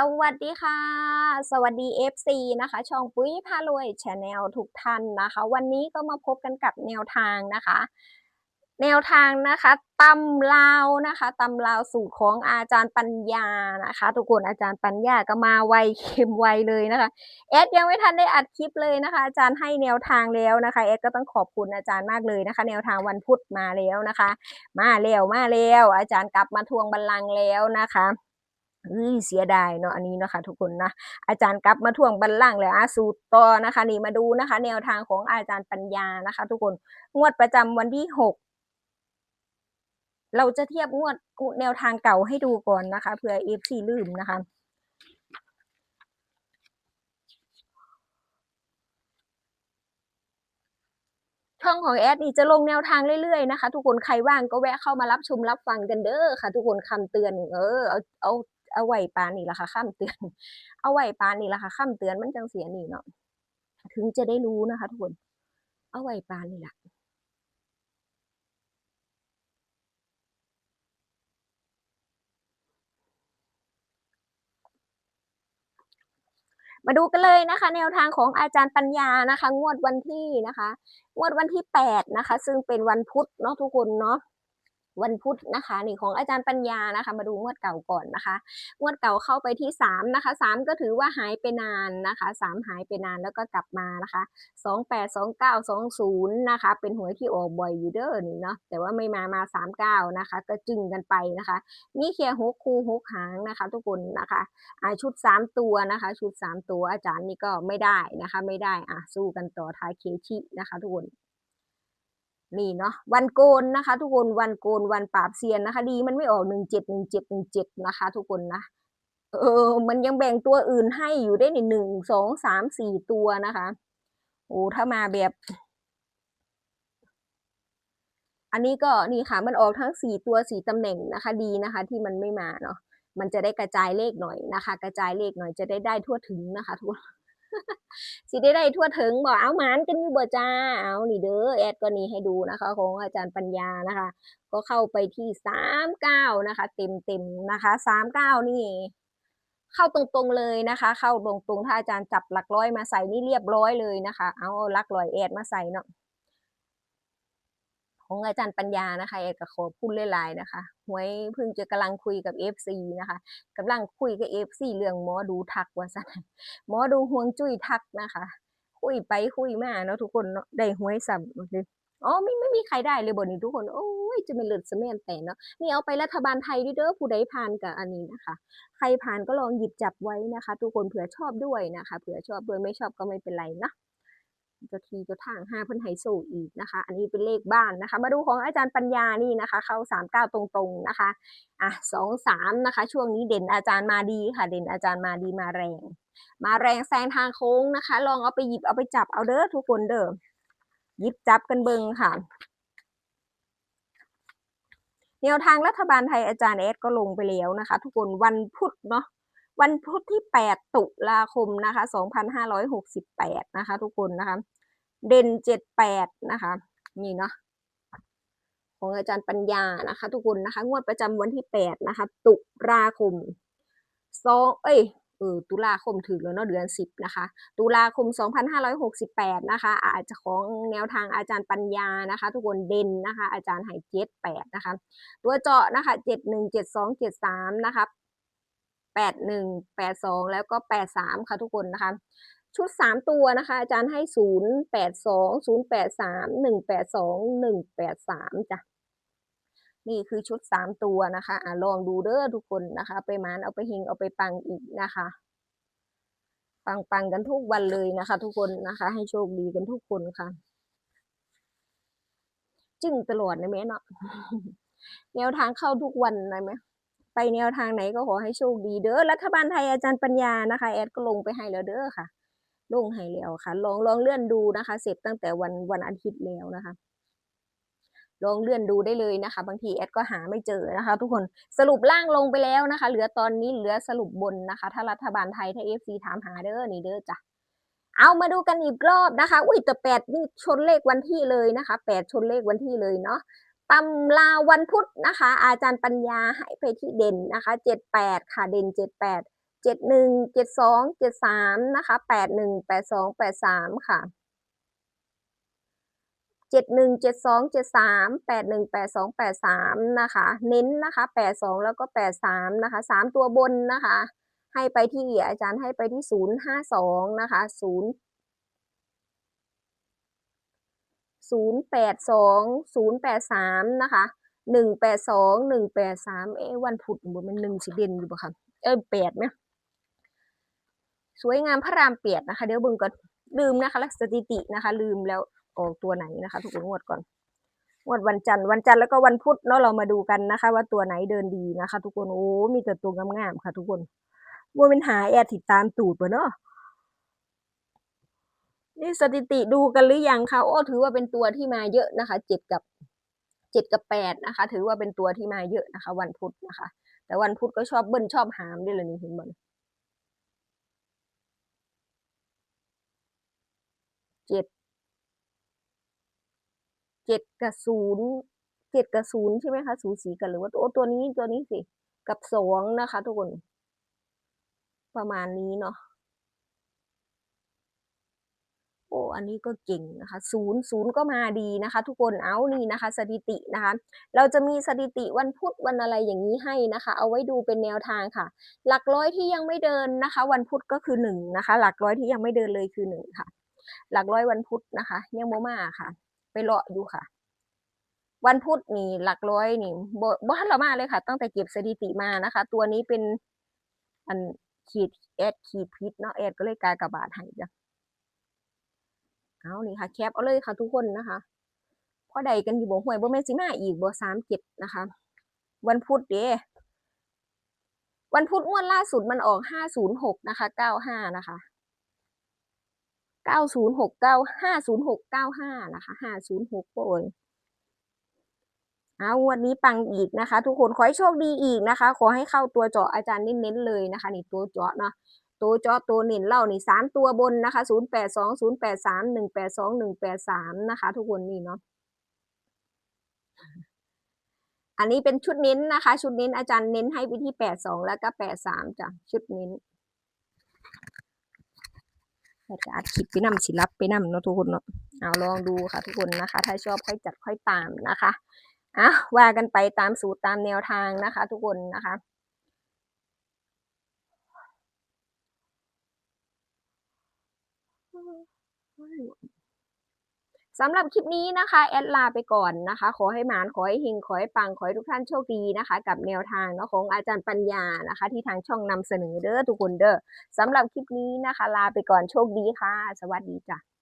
สวัสดีค่ะ สวัสดี FC นะคะ ช่องปุ้ยพารวยชาแนลทุกท่านนะคะ วันนี้ก็มาพบกันกับแนวทางนะคะ แนวทางนะคะตำลาวนะคะตำลาวสูตรของอาจารย์ปัญญานะคะ ทุกคนอาจารย์ปัญญาก็มาไวเค็มไวเลยนะคะเอสยังไม่ทันได้อัดคลิปเลยนะคะ อาจารย์ให้แนวทางแล้วนะคะเอสก็ต้องขอบคุณอาจารย์มากเลยนะคะ แนวทางวันพุธมาแล้วนะคะ มาแล้วมาแล้วอาจารย์กลับมาทวงบัลลังก์แล้วนะคะ เอ้ยเสียดายเนาะอันนี้เนาะคะทุกคนนะอาจารย์กลับมาท่วงบัลลังก์แล้วอาสูตรต่อนะคะ นี่มาดูนะคะ แนวทางของอาจารย์ปัญญานะคะ ทุกคนงวดประจำวันที่หกเราจะเทียบงวดแนวทางเก่าให้ดูก่อนนะคะเผื่อเอฟซีลืมนะคะช่องของแอดนี่จะลงแนวทางเรื่อยๆนะคะ ทุกคนใครว่างก็แวะเข้ามารับชมรับฟังกันเด้อค่ะ ทุกคนคำเตือน เออเอาเอา เอาไว้ปานนี่ละค่ะคำเตือน เอาไว้ปานนี่ละค่ะคำเตือนมันจังเสียนี่เนาะถึงจะได้รู้นะคะทุกคน เอาไว้ปานนี่ละมาดูกันเลยนะคะ แนวทางของอาจารย์ปัญญานะคะ งวดวันที่นะคะ งวดวันที่แปดนะคะ ซึ่งเป็นวันพุธเนาะทุกคนเนาะ วันพุธนะคะนี่ของอาจารย์ปัญญานะคะ มาดูงวดเก่าก่อนนะคะงวดเก่าเข้าไปที่สามนะคะสามก็ถือว่าหายไปนานนะคะสามหายไปนานแล้วก็กลับมานะคะสองแปดสองเก้าสองศูนย์นะคะ เป็นหวยที่ออกบ่อยอยู่เด้อนี่เนาะแต่ว่าไม่มามาสามเก้านะคะ ก็จึงกันไปนะคะนี่แค่หกคูหกหางนะคะ ทุกคนนะคะอาชุดสามตัวนะคะ ชุดสามตัวอาจารย์นี่ก็ไม่ได้นะคะ ไม่ได้อะสู้กันต่อท้ายเคชินะคะ ทุกคน นี่เนาะวันโกนนะคะ ทุกคนวันโกนวันปราบเซียนนะคะ ดีมันไม่ออกหนึ่งเจ็ดหนึ่งเจ็ดหนึ่งเจ็ดนะคะ ทุกคนนะเออ มันยังแบ่งตัวอื่นให้อยู่ได้ในหนึ่งสองสามสี่ตัวนะคะ โอ้ถ้ามาแบบ อันนี้ก็นี่ค่ะ มันออกทั้งสี่ตัวสี่ตำแหน่งนะคะ ดีนะคะ ที่มันไม่มาเนาะมันจะได้กระจายเลขหน่อยนะคะ กระจายเลขหน่อยจะได้ได้ทั่วถึงนะคะ ทุกคน สิได้ได้ทั่วถึงบอกเอาหมานกันอยู่บ่จ้าเอานี่เด้อแอดก็นี่ให้ดูนะคะ ของอาจารย์ปัญญานะคะ ก็เข้าไปที่สามเก้านะคะ เต็มเต็มนะคะสามเก้านี่ เข้าตรงๆเลยนะคะ เข้าตรงๆถ้าอาจารย์จับหลักร้อยมาใส่นี่เรียบร้อยเลยนะคะ เอาหลักร้อยแอดมาใส่เนาะ ของอาจารย์ปัญญานะคะแอกขอพูดหลายๆนะคะหวยเพิ่งจะกำลังคุยกับ FC นะคะกำลังคุยกับ FC เรื่องหมอดูทักว่าซะหมอดูห่วงจุ้ยทักนะคะ คุยไปคุยมาเนาะทุกคนเนาะได้หวยซ้ำเลยอ๋อไม่ไม่มีใครได้เลยบนนี้ทุกคน โอ้ยจะเป็นเลือดสะแม่นแต่เนาะนี่เอาไปรัฐบาลไทยด้วยเด้อผู้ใดผ่านกับอันนี้นะคะ ใครผ่านก็ลองหยิบจับไว้นะคะ ทุกคนเผื่อชอบด้วยนะคะ เผื่อชอบด้วยไม่ชอบก็ไม่เป็นไรเนาะ เจ้าทีเจ้าทางห้าเพิ่นไฮโซอีกนะคะ อันนี้เป็นเลขบ้านนะคะ มาดูของอาจารย์ปัญญานี่นะคะ เข้าสามเก้าตรงๆนะคะอะสองสามนะคะ ช่วงนี้เด่นอาจารย์มาดีค่ะ เด่นอาจารย์มาดีมาแรง มาแรงแซงทางโค้งนะคะ ลองเอาไปหยิบเอาไปจับเอาเด้อทุกคนเด้อหยิบจับกันเบิงค่ะแนวทางรัฐบาลไทยอาจารย์เอสก็ลงไปแล้วนะคะ ทุกคนวันพุธเนาะ วันพุธที่ 8 ตุลาคมนะคะ 2568 นะคะ ทุกคนนะคะ เด่น 78 นะคะ นี่เนาะของอาจารย์ปัญญานะคะ ทุกคนนะคะ งวดประจำวันที่ 8 นะคะ ตุลาคมสองเอ้ยเออตุลาคมถึงแล้วเนาะเดือน 10 นะคะ ตุลาคม 2568 นะคะ อาจจะของแนวทางอาจารย์ปัญญานะคะ ทุกคนเด่นนะคะ อาจารย์ให้เจ็ดแปดนะคะ ตัวเจาะนะคะ 71 72 73 นะคะ 81 82 แล้วก็ 83 ค่ะทุกคนนะคะ ชุด 3 ตัวนะคะ อาจารย์ให้ 0 82 083 182 183จ้ะนี่คือชุด 3 ตัวนะคะอะลองดูเด้อทุกคนนะคะ ไปมานเอาไปเฮงเอาไปปังอีกนะคะ ปังปังกันทุกวันเลยนะคะ ทุกคนนะคะ ให้โชคดีกันทุกคนค่ะ จึ้งตลอดนะแม่เนาะแนวทางเข้าทุกวันนะแม่ ไปแนวทางไหนก็ขอให้โชคดีเด้อรัฐบาลไทยอาจารย์ปัญญานะคะ แอดก็ลงไปให้แล้วเด้อค่ะลงให้แล้วค่ะ ลองลองเลื่อนดูนะคะ เสร็จตั้งแต่วันวันอาทิตย์แล้วนะคะ ลองเลื่อนดูได้เลยนะคะ บางทีแอดก็หาไม่เจอนะคะ ทุกคนสรุปล่างลงไปแล้วนะคะ เหลือตอนนี้เหลือสรุปบนนะคะ ถ้ารัฐบาลไทยถ้าเอฟซีถามหาเด้อนี่เด้อจ้ะเอามาดูกันอีกรอบนะคะ อุ้ยแต่แปดนี่ชนเลขวันที่เลยนะคะแปดชนเลขวันที่เลยเนาะ ตำราวันพุธนะคะ อาจารย์ปัญญาให้ไปที่เด่นนะคะเจ็ดแปดค่ะเด่นเจ็ดแปดเจ็ดหนึ่งเจ็ดสองเจ็ดสามนะคะแปดหนึ่งแปดสองแปดสามค่ะเจ็ดหนึ่งเจ็ดสองเจ็ดสามแปดหนึ่งแปดสองแปดสามนะคะ เน้นนะคะแปดสองแล้วก็แปดสามนะคะสามตัวบนนะคะ ให้ไปที่อาจารย์ให้ไปที่ศูนย์ห้าสองนะคะศู นย์ศูนย์แปดสองศูนย์แปดสามนะคะหนึ่งแปดสองหนึ่งแปดสามเอ๊วันพุธบนมันหนึ่งสิเด่นอยู่ปะคะเออแปดไหมสวยงามพระรามเปียดนะคะ เดี๋ยวบิ่งก่อนลืมนะคะแล้วสถิตินะคะ ลืมแล้วออกตัวไหนนะคะทุกคนงวดก่อนงวดวันจันทร์วันจันทร์แล้วก็วันพุธเนาะเรามาดูกันนะคะ ว่าตัวไหนเดินดีนะคะ ทุกคนโอ้มีแต่ตัวงามๆค่ะ ทุกคนว่าเป็นหาแอดติดตามตูดปะเนาะ นี่สถิติดูกันหรือยังคะโอ้ถือว่าเป็นตัวที่มาเยอะนะคะเจ็ดกับเจ็ดกับแปดนะคะ ถือว่าเป็นตัวที่มาเยอะนะคะ วันพุธนะคะ แต่วันพุธก็ชอบเบิ้ลชอบหามด้วยเลยนี่เห็นบ่เจ็ดเจ็ดกับศูนย์เจ็ดกับศูนย์ใช่ไหมคะสูนย์สีกันหรือว่าตัวตัวนี้ตัวนี้สิกับสองนะคะ ทุกคน ประมาณนี้เนาะโอ้อันนี้ก็เก่งนะคะศูนย์ศูนย์ก็มาดีนะคะ ทุกคนเอานี่นะคะ สถิตินะคะ เราจะมีสถิติวันพุธวันอะไรอย่างนี้ให้นะคะ เอาไว้ดูเป็นแนวทางค่ะ หลักร้อยที่ยังไม่เดินนะคะ วันพุธก็คือหนึ่งนะคะ หลักร้อยที่ยังไม่เดินเลยคือหนึ่งค่ะ หลักร้อยวันพุธนะคะยังโมมาค่ะ ไปเลาะดูค่ะวันพุธนี่หลักร้อยนี่บ่บ่ทันละมาเลยค่ะ ตั้งแต่เก็บสถิติมานะคะ ตัวนี้เป็นอันขีดแอดขีดพิษเนาะแอดก็เลยกากระบาดให้จ้ะ เอานี่ค่ะแคปเอาเลยค่ะทุกคนนะคะพอใดกันอยู่บ่ห่วยบ่แม่นสิมาอีกบ่สามเจ็ดนะคะ วันพุธเด้วันพุธงวดล่าสุดมันออกห้าศูนย์หกนะคะเก้าห้านะคะเก้าศูนย์หกเก้าห้าศูนย์หกเก้าห้านะคะห้าศูนย์หกโอ้ยเอาวันนี้ปังอีกนะคะ ทุกคนขอให้โชคดีอีกนะคะ ขอให้เข้าตัวเจาะอาจารย์เน้นๆเลยนะคะนี่ตัวเจาะเนาะ ตัวเจาะตัวเน้นเล่านี่สามตัวบนนะคะศูนย์แปดสองศูนย์แปดสามหนึ่งแปดสองหนึ่งแปดสามนะคะ ทุกคนนี่เนาะอันนี้เป็นชุดเน้นนะคะ ชุดเน้นอาจารย์เน้นให้ไปที่แปดสองแล้วก็แปดสามจ้ะชุดเน้นแต่จะอัดคลิปไปนำสิรับไปนำเนาะทุกคนเนาะเอาลองดูค่ะ ทุกคนนะคะ ถ้าชอบค่อยจัดค่อยตามนะคะอะว่ากันไปตามสูตรตามแนวทางนะคะ ทุกคนนะคะ สำหรับคลิปนี้นะคะ แอดลาไปก่อนนะคะ ขอให้หมานขอให้หิงขอให้ปัง ขอให้ทุกท่านโชคดีนะคะ กับแนวทางเนาะของอาจารย์ปัญญานะคะ ที่ทางช่องนำเสนอเด้อทุกคนเด้อสำหรับคลิปนี้นะคะ ลาไปก่อนโชคดีค่ะ สวัสดีจ้ะ